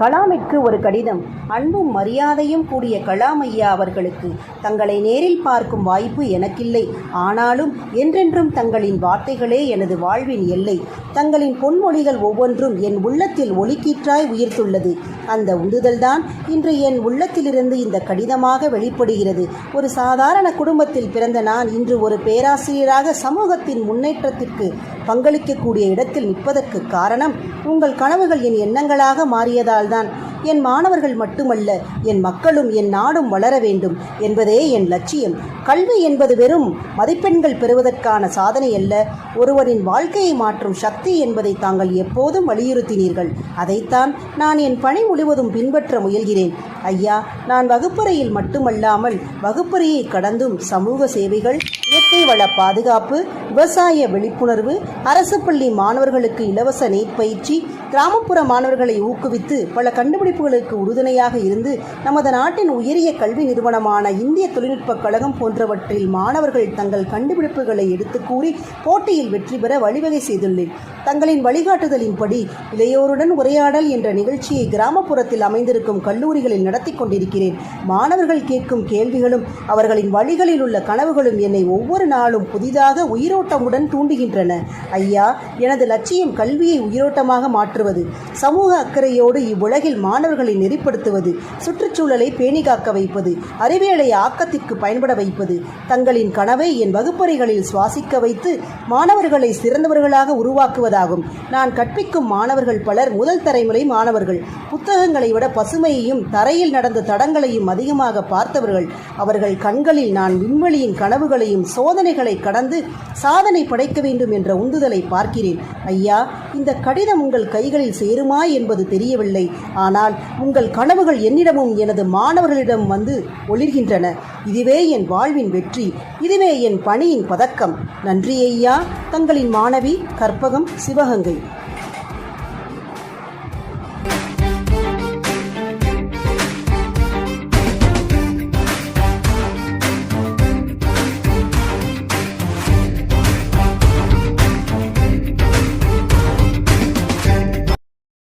கலாமிற்கு ஒரு கடிதம். அன்பும் மரியாதையும் கூடிய கலாம் ஐயா அவர்களுக்கு தங்களை நேரில் பார்க்கும் வாய்ப்பு எனக்கில்லை. ஆனாலும் என்றென்றும் தங்களின் வார்த்தைகளே எனது வாழ்வின் எல்லை. தங்களின் பொன்மொழிகள் ஒவ்வொன்றும் என் உள்ளத்தில் ஒலிக்கீற்றாய் உயிர்த்துள்ளது. அந்த உந்துதல்தான் இன்று என் உள்ளத்திலிருந்து இந்த கடிதமாக வெளிப்படுகிறது. ஒரு சாதாரண குடும்பத்தில் பிறந்த நான் இன்று ஒரு பேராசிரியராக சமூகத்தின் முன்னேற்றத்திற்கு பங்களிக்கக்கூடிய இடத்தில் நிற்பதற்கு காரணம் உங்கள் கனவுகள் என் எண்ணங்களாக மாறியதால் রাজধান என் மாணவர்கள் மட்டுமல்ல என் மக்களும் என் நாடும் வளர வேண்டும் என்பதே என் லட்சியம். கல்வி என்பது வெறும் மதிப்பெண்கள் பெறுவதற்கான சாதனை அல்ல ஒருவரின் வாழ்க்கையை மாற்றும் சக்தி என்பதை தாங்கள் எப்போதும் வலியுறுத்தினீர்கள். அதைத்தான் நான் என் பணி முழுவதும் பின்பற்ற முயல்கிறேன். ஐயா நான் வகுப்பறையில் மட்டுமல்லாமல் வகுப்பறையை கடந்தும் சமூக சேவைகள் இயற்கை வள பாதுகாப்பு விவசாய விழிப்புணர்வு அரசு பள்ளி மாணவர்களுக்கு இலவச நீட் பயிற்சி கிராமப்புற மாணவர்களை ஊக்குவித்து பல கண்டுபிடிப்புகளுக்கு உறுதுணையாக இருந்து நமது நாட்டின் உயரிய கல்வி நிறுவனமான இந்திய தொழில்நுட்பக் கழகம் போன்றவற்றில் மாணவர்கள் தங்கள் கண்டுபிடிப்புகளை எடுத்து கூறி போட்டியில் வெற்றி பெற வழிவகை செய்துள்ளேன். தங்களின் வழிகாட்டுதலின்படி இளையோருடன் உரையாடல் என்ற நிகழ்ச்சியை கிராமப்புறத்தில் அமைந்திருக்கும் கல்லூரிகளில் நடத்தி கொண்டிருக்கிறேன். மாணவர்கள் கேட்கும் கேள்விகளும் அவர்களின் வழிகளில் உள்ள கனவுகளும் என்னை ஒவ்வொரு நாளும் புதிதாக உயிரோட்டமுடன் தூண்டுகின்றன. ஐயா எனது லட்சியம் கல்வியை உயிரோட்டமாக மாற்றுவது. சமூக அக்கறையோடு இவ்வுலகில் மா மாணவர்களை நெறிப்படுத்துவது சுற்றுச்சூழலை பேணி காக்க வைப்பது அறிவியலை ஆக்கத்திற்கு பயன்பட வைப்பது தங்களின் கனவை என் வகுப்பறைகளில் சுவாசிக்க வைத்து மாணவர்களை சிறந்தவர்களாக உருவாக்குவதாகும். நான் கற்பிக்கும் மாணவர்கள் பலர் முதல் தலைமுறை மாணவர்கள். புத்தகங்களை விட பசுமையையும் தரையில் நடந்த தடங்களையும் அதிகமாக பார்த்தவர்கள். அவர்கள் கண்களில் நான் விண்வெளியின் கனவுகளையும் சோதனைகளை கடந்து சாதனை படைக்க வேண்டும் என்ற உந்துதலை பார்க்கிறேன். ஐயா இந்த கடிதம் உங்கள் கைகளில் சேருமா என்பது தெரியவில்லை. ஆனால் ஆனால் உங்கள் கனவுகள் என்னிடமும் எனது மாணவர்களிடம் வந்து ஒளிர்கின்றன. இதுவே என் வாழ்வின் வெற்றி. இதுவே என் பணியின் பதக்கம். நன்றி ஐயா. தங்களின் மாணவி கற்பகம் சிவகங்கை.